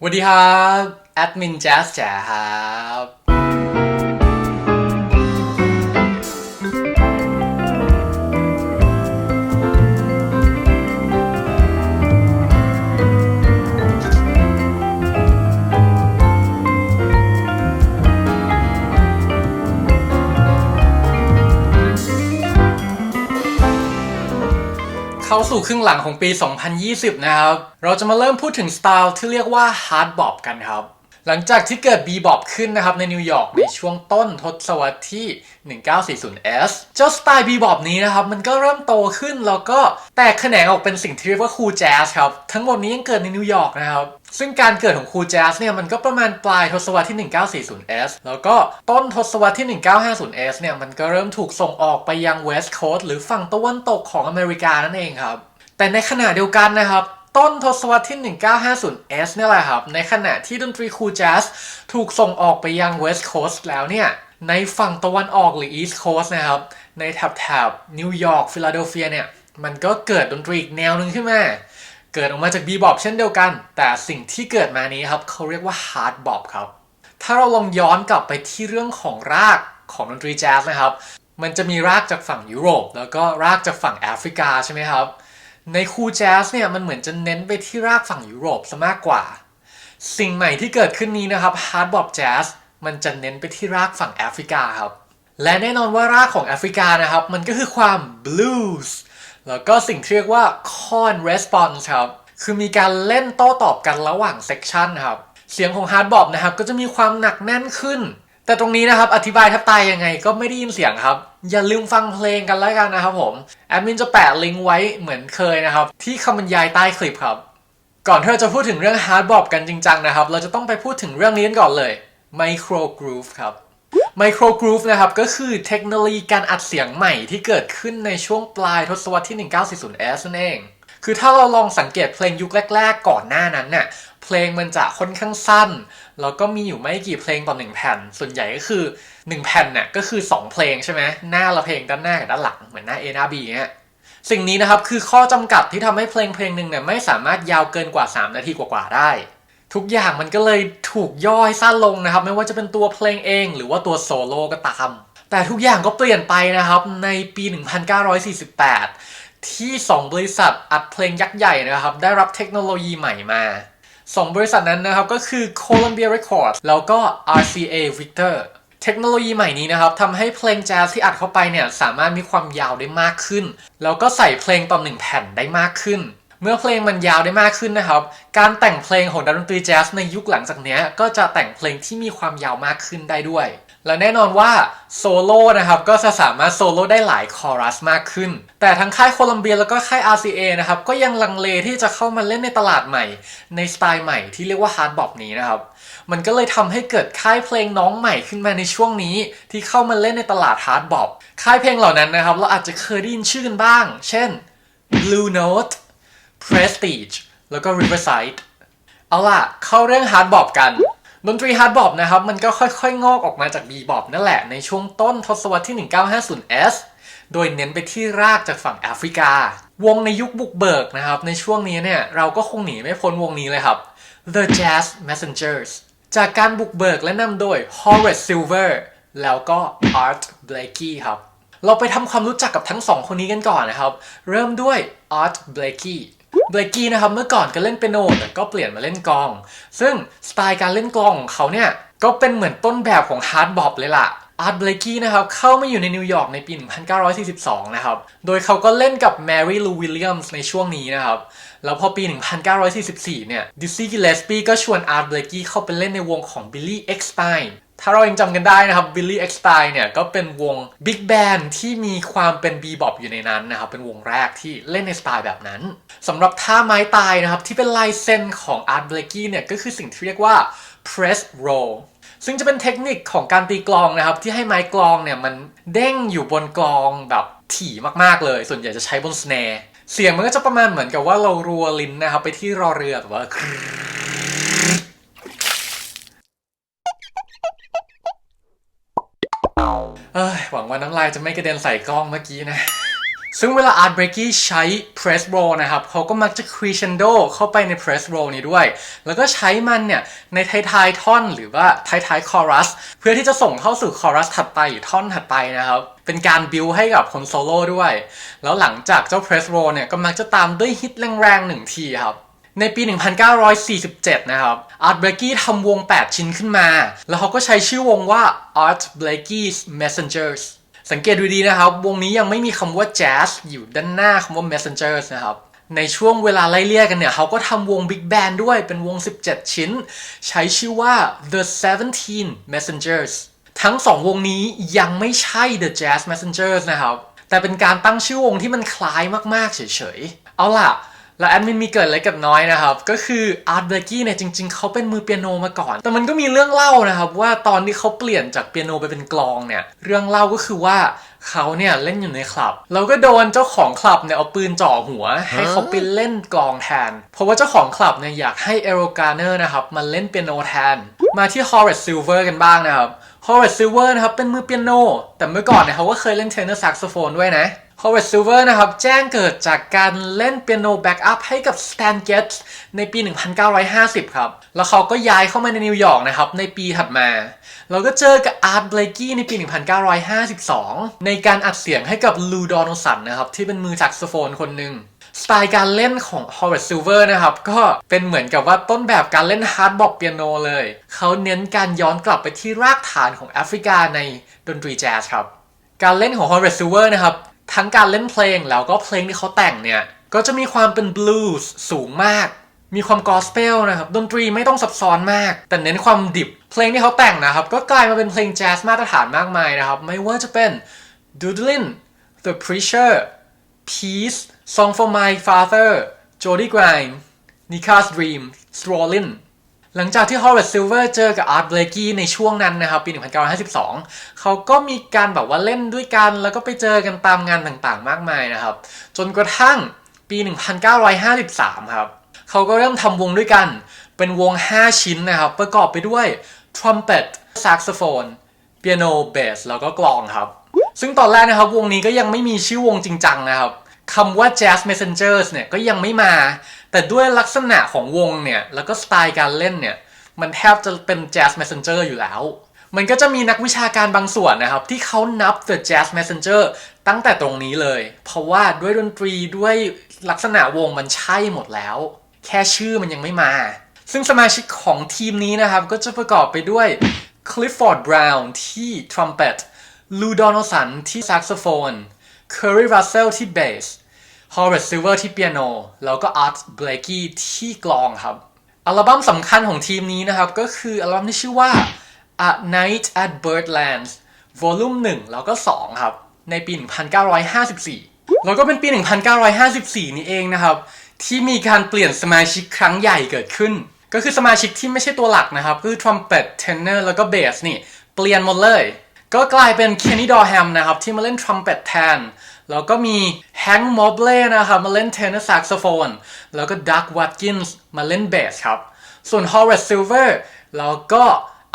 สวัสดีครับ แอดมินแจ๊สแจ๋ครับ เข้าสู่ครึ่งหลังของปี 2020 นะครับ เราจะมาเริ่มพูดถึงสไตล์ที่เรียกว่าฮาร์ดบอบกันครับ หลังจากที่เกิดบีบอบขึ้นนะครับในนิวยอร์กในช่วงต้นทศวรรษที่ 1940s เจ้าสไตล์บีบอบนี้นะครับ มันก็เริ่มโตขึ้นแล้วก็แตกแขนงออกเป็นสิ่งที่เรียกว่าคูลแจ๊สครับ ทั้งหมดนี้ยังเกิดในนิวยอร์กนะครับ ซึ่งการเกิดของ Cool Jazz เนี่ยมันก็ประมาณปลายทศวรรษที่ 1940s แล้วก็ต้นทศวรรษที่ 1950s เนี่ยมันก็เริ่มถูกส่งออกไปยัง West Coast หรือฝั่งตะวันตกของอเมริกานั่นเองครับ แต่ในขณะเดียวกันนะครับ ต้นทศวรรษที่ 1950s เนี่ยแหละครับ ในขณะที่ดนตรีคูแจ๊สถูกส่งออกไปยัง West Coast แล้วเนี่ยในฝั่งตะวันออกหรือ East Coast นะครับ ในแถบแถบนิวยอร์กฟิลาเดลเฟียเนี่ยมันก็เกิดดนตรีอีกแนวหนึ่งขึ้นมา เกิดออกมาจากบีบอ p เช่นเดียวกัน แต่สิ่งที่เกิดมานี้ครับเขาเรียกว่าฮาร์ดบอ p ครับ ถ้าเราลองย้อนกลับไปที่เรื่องของรากของดนตรีแจ๊สนะครับ มันจะมีรากจากฝั่งยุโรป แล้วก็รากจากฝั่งแอฟริกาใช่ไหมครับ ในคูลแจ๊สเนี่ยมันเหมือนจะเน้นไปที่รากฝั่งยุโรปซะมากกว่า สิ่งใหม่ที่เกิดขึ้นนี้นะครับฮาร์ดบอ p แจ๊สมันจะเน้นไปที่รากฝั่งแอฟริกาครับ และแน่นอนว่ารากของแอฟริกานะครับ มันก็คือความบลูส์ แล้วก็สิ่งที่เรียกว่า con response ครับ คือมีการเล่นโต้ตอบกันระหว่างเซกชันครับ เสียงของฮาร์ดบอ p นะครับก็จะมีความหนักแน่นขึ้น แต่ตรงนี้นะครับอธิบายแทบตายยังไงก็ไม่ได้ยินเสียงครับ อย่าลืมฟังเพลงกันแล้วกันนะครับผมแอดมินจะแปะลิงก์ไว้เหมือนเคยนะครับ ที่คำบรรยายใต้คลิปครับ ก่อนที่เราจะพูดถึงเรื่องฮาร์ดบอ p กันจริงจังนะครับ เราจะต้องไปพูดถึงเรื่องนี้กันก่อนเลย Micro Groove ครับ Micro Groove นะครับก็คือเทคโนโลยีการอัดเสียงใหม่ที่เกิดขึ้นในช่วงปลายทศวรรษที่ 1940s นั่นเอง คือถ้าเราลองสังเกตเพลงยุคแรก ๆ ก่อนหน้านั้นเนี่ยเพลงมันจะค่อนข้างสั้น แล้วก็มีอยู่ไม่กี่เพลงต่อหนึ่งแผ่น ส่วนใหญ่ก็คือ 1 แผ่นเนี่ยก็คือ 2 เพลงใช่ไหมหน้าละเพลงด้านหน้ากับด้านหลังเหมือนหน้า A หน้า B เงี้ยสิ่งนี้นะครับคือข้อจำกัดที่ทำให้เพลงเพลงหนึ่งเนี่ยไม่สามารถยาวเกินกว่า 3 นาทีกว่าๆได้ ทุกอย่างมันก็เลยถูกย่อยสั้นลงนะครับ ไม่ว่าจะเป็นตัวเพลงเอง หรือว่าตัวโซโล่ก็ตาม แต่ทุกอย่างก็เปลี่ยนไปนะครับในปี 1948 ที่ 2 บริษัทอัดเพลงยักษ์ใหญ่นะครับ ได้รับเทคโนโลยีใหม่มา2บริษัทนั้นนะครับก็คือ Columbia Records แล้วก็ RCA Victor เทคโนโลยีใหม่นี้นะครับทำให้เพลงแจ๊สที่อัดเข้าไปเนี่ยสามารถมีความยาวได้มากขึ้น แล้วก็ใส่เพลงต่อหนึ่งแผ่นได้มากขึ้น เมื่อเพลงมันยาวได้มากขึ้นนะครับ การแต่งเพลงของดนตรีแจ๊สในยุคหลังจากนี้ก็จะแต่งเพลงที่มีความยาวมากขึ้นได้ด้วย และแน่นอนว่าโซโล่นะครับก็จะสามารถโซโล่ได้หลายคอรัสมากขึ้น แต่ทั้งค่ายโคลัมเบียแล้วก็ค่าย RCA นะครับก็ยังลังเลที่จะเข้ามาเล่นในตลาดใหม่ ในสไตล์ใหม่ที่เรียกว่าฮาร์ดบอ p นี้นะครับ มันก็เลยทำให้เกิดค่ายเพลงน้องใหม่ขึ้นมาในช่วงนี้ ที่เข้ามาเล่นในตลาดฮาร์ดบอ p ค่ายเพลงเหล่านั้นนะครับเราอาจจะเคยได้ยินชื่อกันบ้าง เช่น Blue Note Prestige แล้วก็ Riverside เอาล่ะ เข้าเรื่องฮาร์ดบอ p กัน ดนตรีฮาร์ดบอ p นะครับ มันก็ค่อยๆ งอกออกมาจากบีบอ p นั่นแหละ ในช่วงต้นทศวรรษที่ 1950s โดยเน้นไปที่รากจากฝั่งแอฟริกา วงในยุคบุกเบิกนะครับ ในช่วงนี้เนี่ย เราก็คงหนีไม่พ้นวงนี้เลยครับ The Jazz Messengers จากการบุกเบิกและนำโดย Horace Silver แล้วก็ Art Blakey ครับ เราไปทำความรู้จักกับทั้งสองคนนี้กันก่อนนะครับ เริ่มด้วย Art Blakey เบลกี้นะครับเมื่อก่อนก็เล่นเปียโนแต่ก็เปลี่ยนมาเล่นกลอง ซึ่งสไตล์การเล่นกลองของเขาเนี่ยก็เป็นเหมือนต้นแบบของฮาร์ดบอบเลยล่ะอาร์ตเบลกี้นะครับเข้ามาอยู่ในนิวยอร์กในปี 1942 นะครับ โดยเขาก็เล่นกับแมรี่ลูวิลเลียมส์ในช่วงนี้นะครับ แล้วพอปี 1944 เนี่ยดิซี่กิเลสปีก็ชวนอาร์ตเบลกี้เข้าไปเล่นในวงของบิลลี่เอ็กสไตน์ถ้าเรายังจำกันได้นะครับ Billy X Style เนี่ยก็เป็นวงบิ๊กแบนที่มีความเป็นบีบอ p อยู่ในนั้นนะครับ เป็นวงแรกที่เล่นในสไตล์แบบนั้นสำหรับท่าไม้ตายนะครับ ที่เป็นลายเส้นของ Art Blakey เนี่ยก็คือสิ่งที่เรียกว่า press roll ซึ่งจะเป็นเทคนิคของการตีกลองนะครับ ที่ให้ไม้กลองเนี่ยมันเด้งอยู่บนกลองแบบถี่มากๆเลย ส่วนใหญ่จะใช้บนสแนร์ เสียงมันก็จะประมาณเหมือนกับว่าเรารัวลิ้นนะครับ ไปที่รอเรือแบบว่าเอ้ยหวังว่าน้ำลายจะไม่กระเด็นใส่กล้องเมื่อกี้นะ ซึ่งเวลา Art b r e a k y ใช้ press roll นะครับเขาก็มักจะ crescendo เข้าไปใน press roll นี้ด้วย แล้วก็ใช้มันเนี่ยในท้ายๆท่อนหรือว่าท้ายๆ chorus เพื่อที่จะส่งเข้าสู่ chorus ถัดไปหรือท่อนถัดไปนะครับ เป็นการ build ให้กับคนโซโล่ด้วย แล้วหลังจากเจ้า press roll เนี่ยก็มักจะตามด้วยฮิตแรงๆหนึ่งทีครับในปี 1947 นะครับ Art Blakey ทำวง 8 ชิ้นขึ้นมา แล้วเขาก็ใช้ชื่อวงว่า Art Blakey's Messengers สังเกตดูดีนะครับ วงนี้ยังไม่มีคำว่า Jazz อยู่ด้านหน้าคำว่า Messengers นะครับในช่วงเวลาไล่เลี่ยกันเนี่ยเขาก็ทำวง Big Band ด้วยเป็นวง 17 ชิ้น ใช้ชื่อว่า The 17 Messengers ทั้งสองวงนี้ยังไม่ใช่ The Jazz Messengers นะครับ แต่เป็นการตั้งชื่อวงที่มันคล้ายมาก ๆ เฉย ๆ เอาล่ะ แล้วแอดมินมีเกิดอะไรกับน้อยนะครับ ก็คืออาร์ตเบลกี้เนี่ยจริง ๆเขาเป็นมือเปียโนมาก่อน แต่มันก็มีเรื่องเล่านะครับว่าตอนที่เขาเปลี่ยนจากเปียโนไปเป็นกลองเนี่ย เรื่องเล่าก็คือว่าเขาเนี่ยเล่นอยู่ในคลับ แล้วก็โดนเจ้าของคลับเนี่ยเอาปืนจ่อหัว ให้เขาไปเล่นกลองแทน เพราะว่าเจ้าของคลับเนี่ยอยากให้เอโรกาเนอร์นะครับมาเล่นเปียโนแทน มาที่ฮอร์เร z ซิลเวอร์กันบ้างนะครับฮอร์เร z ซิลเวอร์นะครับเป็นมือเปียโน แต่เมื่อก่อนเนี่ยเขาก็เคยเล่นเทนเนอร์แซกโซโฟนด้วยนะ ฮอร์เว z ซิลเวอร์นะครับแจ้งเกิดจากการเล่นเปียโนแบ็กอัพให้กับ Stan Getz ในปี 1950 ครับ แล้วเขาก็ย้ายเข้ามาในนิวยอร์กนะครับในปีถัดมา เราก็เจอกับอาร์ตเบลกี้ในปี 1952 ในการอัดเสียงให้กับลูดอนสันนะครับที่เป็นมือแซกโซโฟนคนหนึ่งสไตล์การเล่นของ Howard Silver นะครับ ก็เป็นเหมือนกับว่าต้นแบบการเล่นฮาร์ดบ็อกเปียโนเลย เขาเน้นการย้อนกลับไปที่รากฐานของแอฟริกาในดนตรีแจ๊สครับ การเล่นของ Howard Silver นะครับ ทั้งการเล่นเพลงแล้วก็เพลงที่เขาแต่งเนี่ย ก็จะมีความเป็นบลูส์สูงมาก มีความกอสเปลนะครับดนตรีไม่ต้องซับซ้อนมาก แต่เน้นความดิบ เพลงที่เขาแต่งนะครับ ก็กลายมาเป็นเพลงแจ๊สมาตรฐานมากมายนะครับ ไม่ว่าจะเป็น Doodlin The Preacher Peace Song for My Father Jody Grind Nika's Dream Strollin หลังจากที่ Howard Silver เจอกับ Art Blakey ในช่วงนั้นนะครับ ปี 1952 เขาก็มีการแบบว่าเล่นด้วยกัน แล้วก็ไปเจอกันตามงานต่างๆ มากมายนะครับ จนกระทั่งปี 1953 ครับ เขาก็เริ่มทำวงด้วยกัน เป็นวง 5 ชิ้นนะครับ ประกอบไปด้วย trumpet saxophone piano bass แล้วก็กลองครับ ซึ่งตอนแรกนะครับวงนี้ก็ยังไม่มีชื่อวงจริงจังนะครับคำว่า Jazz Messengers เนี่ยก็ยังไม่มา แต่ด้วยลักษณะของวงเนี่ย แล้วก็สไตล์การเล่นเนี่ย มันแทบจะเป็น Jazz Messenger อยู่แล้ว มันก็จะมีนักวิชาการบางส่วนนะครับ ที่เขานับ The Jazz Messenger ตั้งแต่ตรงนี้เลย เพราะว่าด้วยดนตรีด้วยลักษณะวงมันใช่หมดแล้ว แค่ชื่อมันยังไม่มา ซึ่งสมาชิกของทีมนี้นะครับ ก็จะประกอบไปด้วย Clifford Brown ที่ trumpet Lou Donaldson ที่ saxophone Curry Russell ที่ bass Howard Silver ที่เปียโน แล้วก็ Art Blakey ที่กลองครับ อัลบั้มสำคัญของทีมนี้นะครับ ก็คืออัลบั้มที่ชื่อว่า A Night at Birdlands Volume 1 แล้วก็ 2 ครับ ในปี 1954 แล้วก็เป็นปี 1954 นี้เองนะครับ ที่มีการเปลี่ยนสมาชิกครั้งใหญ่เกิดขึ้น ก็คือสมาชิกที่ไม่ใช่ตัวหลักนะครับ คือ trumpet tenor แล้วก็ bass นี่ เปลี่ยนหมดเลย ก็กลายเป็น Kenny Dorham นะครับ ที่มาเล่น trumpet แทน แล้วก็มี Hank Mobley นะครับมาเล่น tenor saxophone แล้วก็ Doug Watkins มาเล่น bass ครับ ส่วน Howard Silver แล้วก็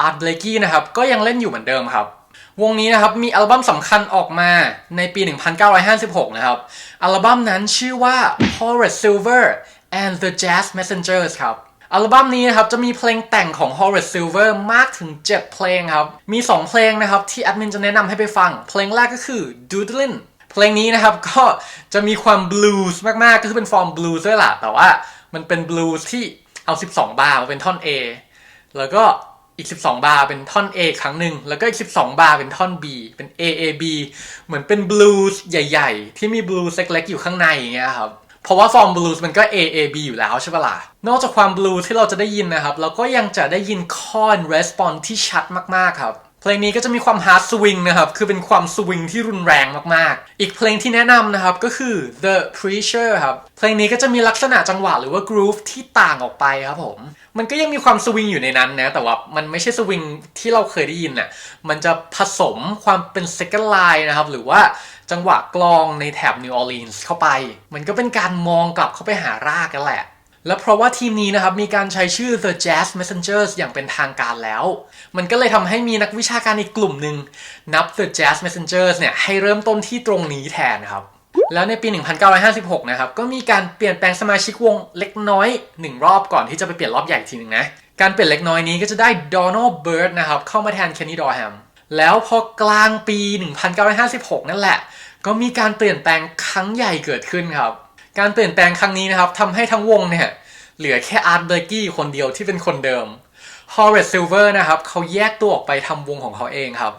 Art Blakey นะครับ ก็ยังเล่นอยู่เหมือนเดิมครับ วงนี้นะครับ มีอัลบั้มสำคัญออกมาในปี 1956 นะครับ อัลบั้มนั้นชื่อว่า Howard Silver and the Jazz Messengers ครับอัลบั้มนี้นะครับจะมีเพลงแต่งของ Howard Silver มากถึง 7 เพลงครับ มี 2 เพลงนะครับที่แอดมินจะแนะนำให้ไปฟัง เพลงแรกก็คือ Doodlin เพลงนี้นะครับก็จะมีความบลูส์มากๆ ก็คือเป็นฟอร์มบลูส์ด้วยล่ะ แต่ว่ามันเป็นบลูส์ที่เอา 12 บาร์มาเป็นท่อน A แล้วก็อีก 12 บาร์เป็นท่อน A ครั้งหนึ่ง แล้วก็อีก 12 บาร์เป็นท่อน B เป็น A A B เหมือนเป็นบลูส์ใหญ่ๆ ที่มีบลูส์เล็กๆอยู่ข้างในอย่างเงี้ยครับ เพราะว่าฟอร์มบลูส์มันก็ A A B อยู่แล้วใช่ปะล่ะ นอกจากความบลูส์ที่เราจะได้ยินนะครับ เราก็ยังจะได้ยินคอนรีสปอนที่ชัดมากๆครับ เพลงนี้ก็จะมีความฮาร์ดสวิงนะครับ คือเป็นความสวิงที่รุนแรงมากๆ อีกเพลงที่แนะนำนะครับก็คือ The Preacher ครับ เพลงนี้ก็จะมีลักษณะจังหวะหรือว่า groove ที่ต่างออกไปครับผม มันก็ยังมีความสวิงอยู่ในนั้นนะ แต่ว่ามันไม่ใช่สวิงที่เราเคยได้ยินน่ะ มันจะผสมความเป็น second line นะครับ หรือว่าจังหวะกลองในแถบนิวออร์ลีนส์เข้าไป มันก็เป็นการมองกลับเข้าไปหารากกันแหละ และเพราะว่าทีมนี้นะครับมีการใช้ชื่อ The Jazz Messengers อย่างเป็นทางการแล้ว มันก็เลยทำให้มีนักวิชาการอีกกลุ่มหนึ่งนับ The Jazz Messengers เนี่ยให้เริ่มต้นที่ตรงนี้แทนครับ แล้วในปี 1956 นะครับ ก็มีการเปลี่ยนแปลงสมาชิกวงเล็กน้อยหนึ่งรอบก่อนที่จะไปเปลี่ยนรอบใหญ่ทีหนึ่งนะ การเปลี่ยนเล็กน้อยนี้ก็จะได้ดอน l d เบิร์ดนะครับเข้ามาแทนเคนนี่ดอแฮมแล้วพอกลางปี 1956 นั่นแหละ ก็มีการเปลี่ยนแปลงครั้งใหญ่เกิดขึ้นครับ การเปลี่ยนแปลงครั้งนี้นะครับทำให้ทั้งวงเนี่ย เหลือแค่อาร์ตเบอร์กี้คนเดียวที่เป็นคนเดิมฮอร์เรตซิลเวอร์นะครับเขาแยกตัวออกไปทำวงของเขาเองครับ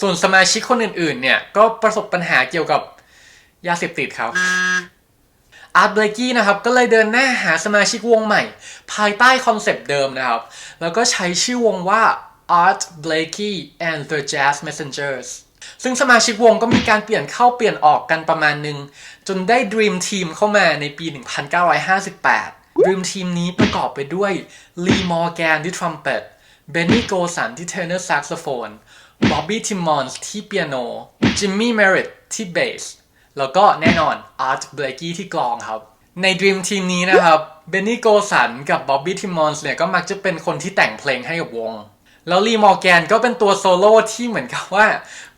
ส่วนสมาชิกคนอื่นๆ เนี่ย ก็ประสบปัญหาเกี่ยวกับยาเสพติดครับอาร์ตเบรกี้นะครับก็เลยเดินหน้าหาสมาชิกวงใหม่ ภายใต้คอนเซปต์เดิมนะครับ แล้วก็ใช้ชื่อวงว่า Art Blakey and the Jazz Messengers ซึ่งสมาชิกวงก็มีการเปลี่ยนเข้าเปลี่ยนออกกันประมาณหนึ่ง จนได้ Dream Team เข้ามาในปี 1958 Dream Team นี้ประกอบไปด้วย Lee Morgan ที่ทรัมเป็ต Benny Golson ที่ Tenor Saxophone Bobby Timmons ที่เปียโน Jimmy Merritt ที่เบสแล้วก็แน่นอน Art Blakey ที่กลองครับ ใน Dream Team นี้นะครับ Benny Golson กับ Bobby Timmons เนี่ยก็มักจะเป็นคนที่แต่งเพลงให้กับวง แล้วลีมอร์แกนก็เป็นตัวโซโล่ที่เหมือนกับว่า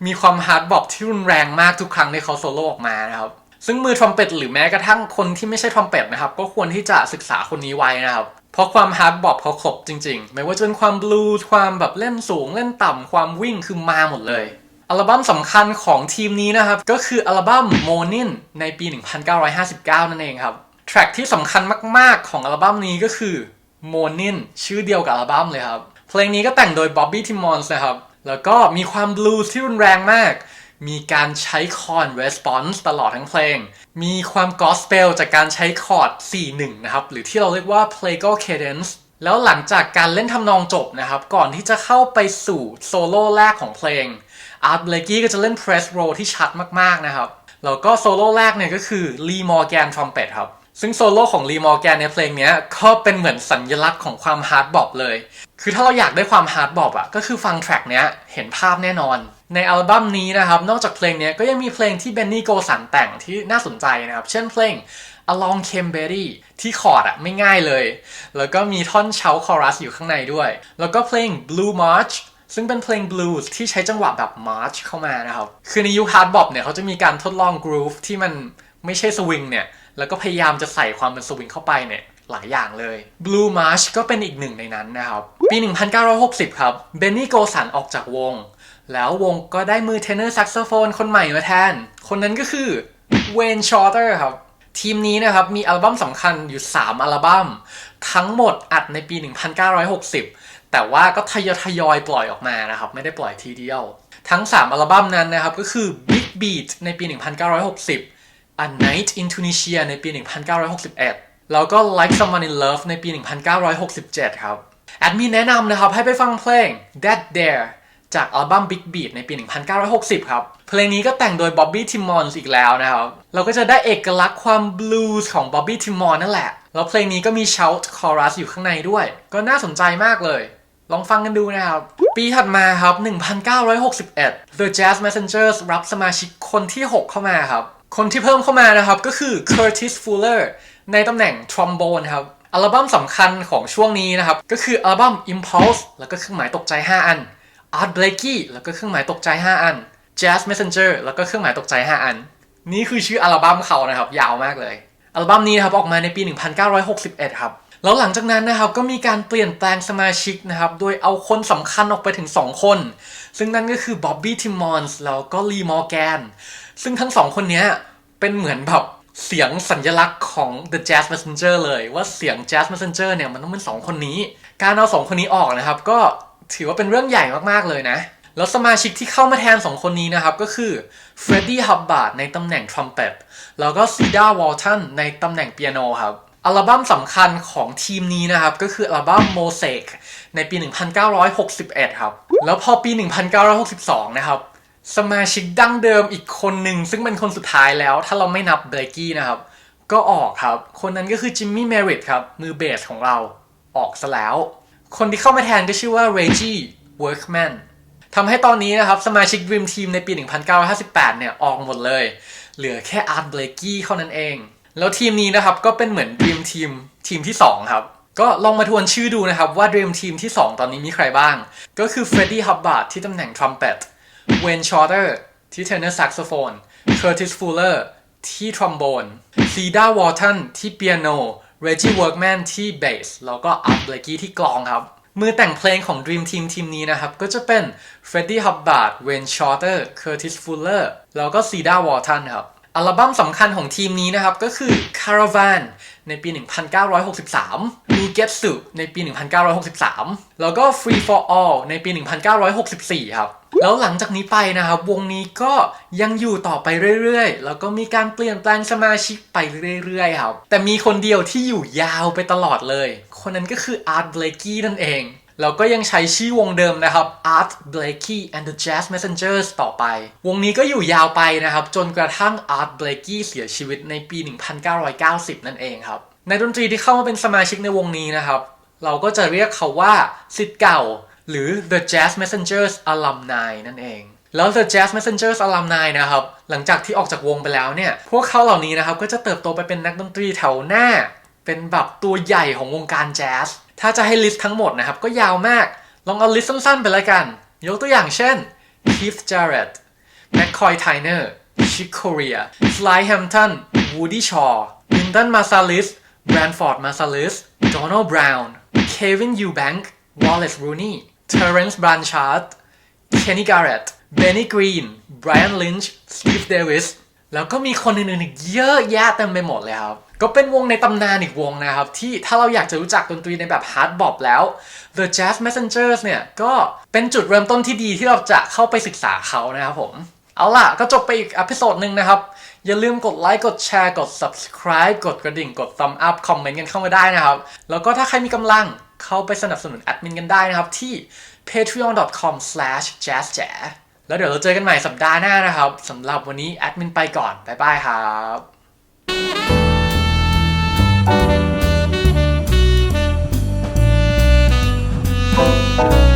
มีความฮาร์ดบอบที่รุนแรงมากทุกครั้งที่เขาโซโล่ออกมานะครับ ซึ่งมือทรัมเป็ตหรือแม้กระทั่งคนที่ไม่ใช่ทรัมเป็ตนะครับ ก็ควรที่จะศึกษาคนนี้ไว้นะครับ เพราะความฮาร์ดบอบเขาครบจริงๆ ไม่ว่าจะเป็นความบลูส์ความแบบเล่นสูงเล่นต่ำความวิ่งคือมาหมดเลย อัลบั้มสำคัญของทีมนี้นะครับ ก็คืออัลบั้ม Morning ในปี 1959 นั่นเองครับแทร็กที่สำคัญมากๆ ของอัลบั้มนี้ก็คือ Morning ชื่อเดียวกับอัลบั้มเลยครับ เพลงนี้ก็แต่งโดย Bobby Timmons นะครับแล้วก็มีความบลูส์ที่รุนแรงมาก มีการใช้คอร์ด response ตลอดทั้งเพลง มีความกอสเปลจากการใช้คอร์ด 4-1 นะครับ หรือที่เราเรียกว่า plagal cadence แล้วหลังจากการเล่นทำนองจบนะครับ ก่อนที่จะเข้าไปสู่โซโล่แรกของเพลง อาร์ตเลกี้ก็จะเล่น press roll ที่ชัดมากๆนะครับ แล้วก็โซโล่แรกเนี่ยก็คือ Lee Morgan trumpet ครับ ซึ่งโซโล่ของ Lee Morgan ในเพลงนี้ก็เป็นเหมือนสัญลักษณ์ของความฮาร์ดบอบเลย คือถ้าเราอยากได้ความฮาร์ดบอบอะก็คือฟังแทร็กเนี้ยเห็นภาพแน่นอน ในอัลบั้มนี้นะครับ นอกจากเพลงนี้ก็ยังมีเพลงที่เบนนี่โกสันแต่งที่น่าสนใจนะครับ เช่นเพลง Along Came Betty ที่คอร์ดอะไม่ง่ายเลย แล้วก็มีท่อนเช้าคอรัสอยู่ข้างในด้วย แล้วก็เพลง Blue March ซึ่งเป็นเพลงบลูส์ที่ใช้จังหวะแบบมาร์ชเข้ามานะครับ คือในยุคฮาร์ดบอบเนี่ยเขาจะมีการทดลองกรูฟที่มันไม่ใช่สวิงเนี่ย แล้วก็พยายามจะใส่ความเป็นสวิงเข้าไปเนี่ยหลายอย่างเลย Blue March ก็เป็นอีกหนึ่งในนั้นนะครับ ปี 1960 ครับเบนนี่โกสันออกจากวง แล้ววงก็ได้มือเทนเนอร์แซกโซโฟนคนใหม่มาแทน คนนั้นก็คือเวนชอร์เตอร์ครับ ทีมนี้นะครับ มีอัลบั้มสำคัญอยู่ 3 อัลบั้ม ทั้งหมดอัดในปี 1960 แต่ว่าก็ทยอยทยอยปล่อยออกมานะครับ ไม่ได้ปล่อยทีเดียว ทั้ง 3 อัลบั้มนั้นนะครับ ก็คือ Big Beat ในปี 1960 A Night in Tunisia ในปี 1961 แล้วก็ Like Someone in Love ในปี 1967 ครับ แอดมินแนะนำนะครับให้ไปฟังเพลง That There จากอัลบั้ม Big Beat ในปี 1960 ครับ เพลงนี้ก็แต่งโดย Bobby Timmons อีกแล้วนะครับ เราก็จะได้เอกลักษณ์ความบลูส์ของ Bobby Timmons นั่นแหละ แล้วเพลงนี้ก็มี shout chorus อยู่ข้างในด้วย ก็น่าสนใจมากเลย ลองฟังกันดูนะครับ ปีถัดมาครับ 1961 The Jazz Messengers รับสมาชิกคนที่ 6 เข้ามาครับ คนที่เพิ่มเข้ามานะครับก็คือ Curtis Fuller ในตำแหน่งทรอมโบนครับ อัลบั้มสำคัญของช่วงนี้นะครับ ก็คืออัลบั้ม Impulse แล้วก็เครื่องหมายตกใจ 5 อัน Art Blakey แล้วก็เครื่องหมายตกใจ 5 อัน Jazz Messenger แล้วก็เครื่องหมายตกใจ 5 อัน นี่คือชื่ออัลบั้มเขานะครับ ยาวมากเลย อัลบั้มนี้นะครับออกมาในปี 1961 ครับ แล้วหลังจากนั้นนะครับก็มีการเปลี่ยนแปลงสมาชิกนะครับ โดยเอาคนสำคัญออกไปถึง 2 คน ซึ่งนั่นก็คือ Bobby Timmons แล้วก็ Lee Morgan ซึ่งทั้งสองคนนี้เป็นเหมือนแบบเสียงสัญลักษณ์ของ The Jazz Messenger เลยว่าเสียง Jazz Messenger เนี่ยมันต้องเป็น 2 คนนี้ การเอา 2 คนนี้ออกนะครับ ก็ถือว่าเป็นเรื่องใหญ่มากๆเลยนะ แล้วสมาชิกที่เข้ามาแทน 2 คนนี้นะครับ ก็คือ Freddie Hubbard ในตำแหน่ง trumpet แล้วก็ Cedar Walton ในตำแหน่งเปียโนครับ อัลบั้มสำคัญของทีมนี้นะครับ ก็คืออัลบั้ม Mosaic ในปี 1961 ครับ แล้วพอปี 1962 นะครับ สมาชิกดั้งเดิมอีกคนหนึ่ง ซึ่งเป็นคนสุดท้ายแล้ว ถ้าเราไม่นับเบรกี้นะครับ ก็ออกครับ คนนั้นก็คือจิมมี่เมริตครับ มือเบสของเราออกซะแล้ว คนที่เข้ามาแทนก็ชื่อว่าเรจี้เวิร์กแมนทำให้ตอนนี้นะครับ สมาชิก Dream Team ในปี 1958 เนี่ยออกหมดเลย เหลือแค่อาร์ตเบรกี้เท่านั้นเอง แล้วทีมนี้นะครับก็เป็นเหมือน Dream Team ทีมที่ 2 ครับ ก็ลองมาทวนชื่อดูนะครับว่า Dream Team ที่ 2 ตอนนี้มีใครบ้าง ก็คือ Freddie Hubbard ที่ตำแหน่ง Trumpet เวนชอร์เตอร์ที่เทนเนอร์แซกโซโฟนเคอร์ติสฟูลเลอร์ที่ทรอมโบนซีดาวอร์ทันที่เปียโนเรจิเวิร์กแมนที่เบสแล้วก็อาร์ตเบลกี้ที่กลองครับมือแต่งเพลงของ Dream Team ทีมนี้นะครับ ก็จะเป็น Freddie Hubbard Wayne Shorter Curtis Fuller แล้วก็ Cedar Walton ครับ อัลบั้มสำคัญของทีมนี้นะครับ ก็คือ Caravan ในปี 1963 Nugetsu ในปี 1963 แล้วก็ Free for All ในปี 1964 ครับ แล้วหลังจากนี้ไปนะครับ วงนี้ก็ยังอยู่ต่อไปเรื่อยๆ แล้วก็มีการเปลี่ยนแปลงสมาชิกไปเรื่อยๆ ครับ แต่มีคนเดียวที่อยู่ยาวไปตลอดเลย คนนั้นก็คือ Art Blakey นั่นเอง แล้วก็ยังใช้ชื่อวงเดิมนะครับ Art Blakey and the Jazz Messengers ต่อไป วงนี้ก็อยู่ยาวไปนะครับ จนกระทั่ง Art Blakey เสียชีวิตในปี 1990 นั่นเองครับ ในดนตรีที่เข้ามาเป็นสมาชิกในวงนี้นะครับ เราก็จะเรียกเขาว่าสิทธิ์เก่า หรือ The Jazz Messengers Alumni นั่นเองแล้ว The Jazz Messengers Alumni นะครับ หลังจากที่ออกจากวงไปแล้วเนี่ย พวกเขาเหล่านี้นะครับ ก็จะเติบโตไปเป็นนักดนตรีแถวหน้า เป็นแบบตัวใหญ่ของวงการแจ๊ส ถ้าจะให้ลิสต์ทั้งหมดนะครับ ก็ยาวมาก ลองเอาลิสต์สั้นๆไปเลยกัน ยกตัวอย่างเช่น Keith Jarrett McCoy Tyner Chick Corea Sly Hampton Woody Shaw Wynton Marsalis Branford Marsalis Donald Brown Kevin Eubank Wallace Rooney Terence Blanchard Kenny Garrett Benny Green Brian Lynch Steve Davis แล้วก็มีคนอื่นๆอีกเยอะแยะเต็มไปหมดเลยครับ ก็เป็นวงในตำนานอีกวงนะครับ ที่ถ้าเราอยากจะรู้จักดนตรีในแบบฮาร์ดบอปแล้ว The Jazz Messengers เนี่ย ก็เป็นจุดเริ่มต้นที่ดีที่เราจะเข้าไปศึกษาเขานะครับผม เอาล่ะ ก็จบไปอีกอพิโซดหนึ่งนะครับ อย่าลืมกดไลค์กดแชร์กด subscribe กดกระดิ่ง กด thumb up คอมเมนต์กันเข้ามาได้นะครับ แล้วก็ถ้าใครมีกำลังเข้าไปสนับสนุนแอดมินกันได้นะครับ ที่ patreon.com/jazzj แล้วเดี๋ยวเราเจอกันใหม่สัปดาห์หน้านะครับสำหรับวันนี้แอดมินไปก่อน บ๊ายบายครับ Thank you.